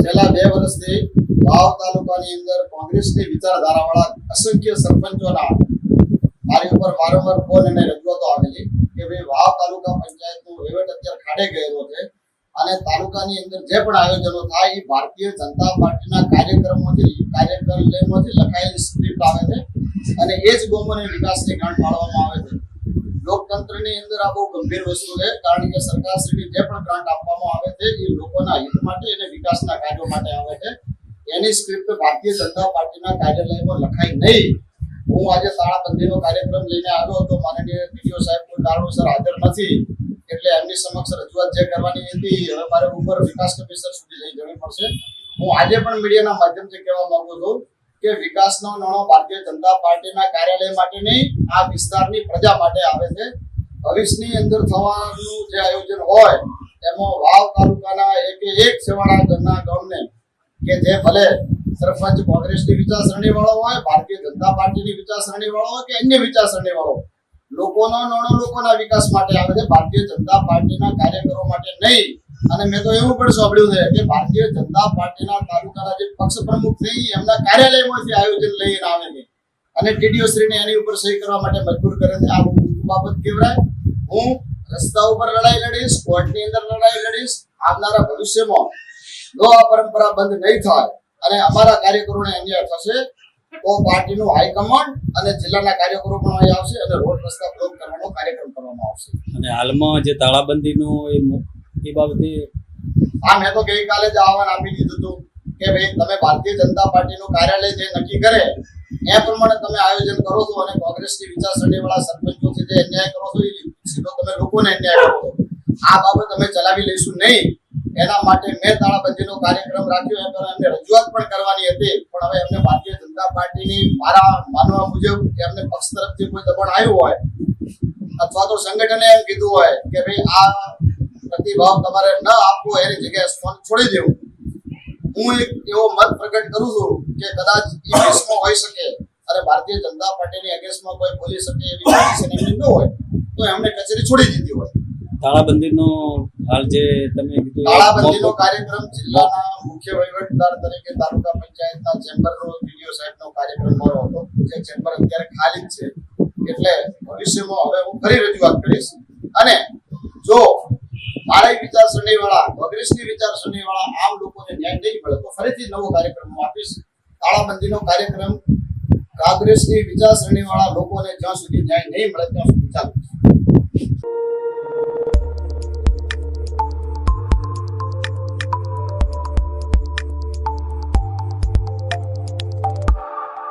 છેલ્લા બે વર્ષથી વાવ તાલુકાની અંદર કોંગ્રેસની વિચારધારાવાળા અસંખ્ય સરપંચોના મારી ઉપર વારંવાર ફોન અને રજૂઆતો આવેલી કે ભાઈ વાવ તાલુકા પંચાયતનો વહીવટ અત્યારે ખાડે ગયેલો છે અને તાલુકાની અંદર જે પણ આયોજનો થાય એ ભારતીય જનતા પાર્ટીના કાર્યક્રમોથી કાર્યક્રમોથી લખાયેલી સ્ક્રિપ્ટ આવે છે અને એ જ ગોમોને વિકાસની ગાંઠ પાડવામાં આવે છે. લોકતંત્રની અંદર આ બહુ ગંભીર વસ્તુ છે. કારણ કે સરકારશ્રીની જે પણ ગ્રાન્ટ આપવામાં આવે છે, એ લોકોના હિત માટે અને વિકાસના કાર્યો માટે આવે છે. એની સ્ક્રિપ્ટ ભારતીય જનતા પાર્ટીના કાર્યાલયમાં લખાઈ નહીં. હું આજે તાળાબંધીનો કાર્યક્રમ લઈને આવ્યો હતો. માનનીય પીડીઓ સાહેબ કોઈ કારણોસર હાજર નથી, એટલે એમની સમક્ષ રજૂઆત જે કરવાની હતી હવે મારે ઉપર વિકાસ કમિશનર સુધી લઈ જવી પડશે. હું આજે પણ મીડિયાના માધ્યમથી કહેવા માંગુ છું કે વિકાસનો નાણો ભારતીય જનતા પાર્ટીના કાર્યાલય માટે નહીં, આ વિસ્તારની પ્રજા માટે આવે છે. ભવિષ્યની અંદર થવાનું જે આયોજન હોય, એમાં વાવ તાલુકાના એક એક સેવાના ઘરના ગામને કે જે ભલે સરપંચ, કોંગ્રેસની વિચારસરણી વાળો હોય, ભારતીય જનતા પાર્ટીની વિચારસરણી વાળો હોય કે અન્ય વિચારસરણી વાળો લોકોનો નાણો લોકોના વિકાસ માટે આવે છે. ભારતીય જનતા પાર્ટીના કાર્યકરો માટે નહીં અને મેં તો એવું પણ સાંભળ્યું છે કે ભારતીય જનતા પાર્ટીના તાલુકાના જે પક્ષ પ્રમુખ છે એમના કાર્યાલયમાંથી આયોજન લઈને આવે છે. અને ટીડીઓ એની ઉપર સહી કરવા માટે મજબૂર કરે છે. આ બાબત કહેવાય હું રસ્તા ઉપર લડાઈ લડીશ કોર્ટની અંદર લડાઈ લડીશ, આવનારા ભવિષ્યમાં જો આ પરંપરા બંધ નહીં થાય અને અમારા કાર્યકરોને અન્યાય થશે, તો પાર્ટીનું હાઈકમાન્ડ અને જિલ્લાના કાર્યકરો પણ અહીં આવશે અને રોડ રસ્તા બ્લોક કરવાનો કાર્યક્રમ કરવામાં આવશે. અને હાલમાં જે તાળાબંધીનો એ એ બાબતે હા, મેં તો ગઈકાલે જ આહવાન આપી દીધું હતું કે ભાઈ, તમે ભારતીય જનતા પાર્ટીનું કાર્યાલય જે નક્કી કરે, એ પ્રમાણે તમે આયોજન કરો છો અને કોંગ્રેસની વિચારસરણી વાળા સરપંચોથી જે અન્યાય કરો છો સીધો તમે લોકોને અન્યાય કરો આ બાબત અમે ચલાવી લઈશું નહીં. એના માટે મેં તાળાબંધીનો કાર્યક્રમ રાખ્યો એમ એમને રજૂઆત પણ કરવાની હતી, પણ હવે એમને ભારતીય જનતા પાર્ટીની મારા માનવા મુજબ એમને પક્ષ તરફથી કોઈ દબાણ આવ્યું હોય, અથવા તો સંગઠને એમ કીધું હોય કે ભાઈ, આ પ્રતિભાવ તમારે ન આપવો એની જગ્યાએ ફોન છોડી દેવું. હું એક એવો મત પ્રગટ કરું છું કે કદાચ ઇંગ્લિશમાં હોઈ શકે અને ભારતીય જનતા પાર્ટીની અગેન્સ્ટમાં કોઈ બોલી શકે એવી પોઝિશન ન હોય તો એમને કચેરી છોડી દીધી હોય. તાળાબંધીનો હાલ જે તમે કીધું તાળાબંધીનો કાર્યક્રમ જિલ્લાના મુખ્ય વહીવટદાર તરીકે તાલુકા પંચાયતના ચેમ્બરનો ડીડીઓ સાહેબનો કાર્યક્રમ મારો હતો જે ચેમ્બર અત્યારે ખાલી જ છે. એટલે ભવિષ્યમાં હવે હું ફરી રજૂઆત કરીશ. અને જો મારા વિચારસરણી વાળા કોંગ્રેસની વિચારસરણી વાળા, આમ લોકોને ન્યાય નહીં મળે. તો ફરીથી નવો કાર્યક્રમ હું આપીશ. તાળાબંધીનો કાર્યક્રમ કોંગ્રેસની વિચારસરણી વાળા લોકોને જ્યાં સુધી ન્યાય નહીં મળે, ત્યાં સુધી ચાલુ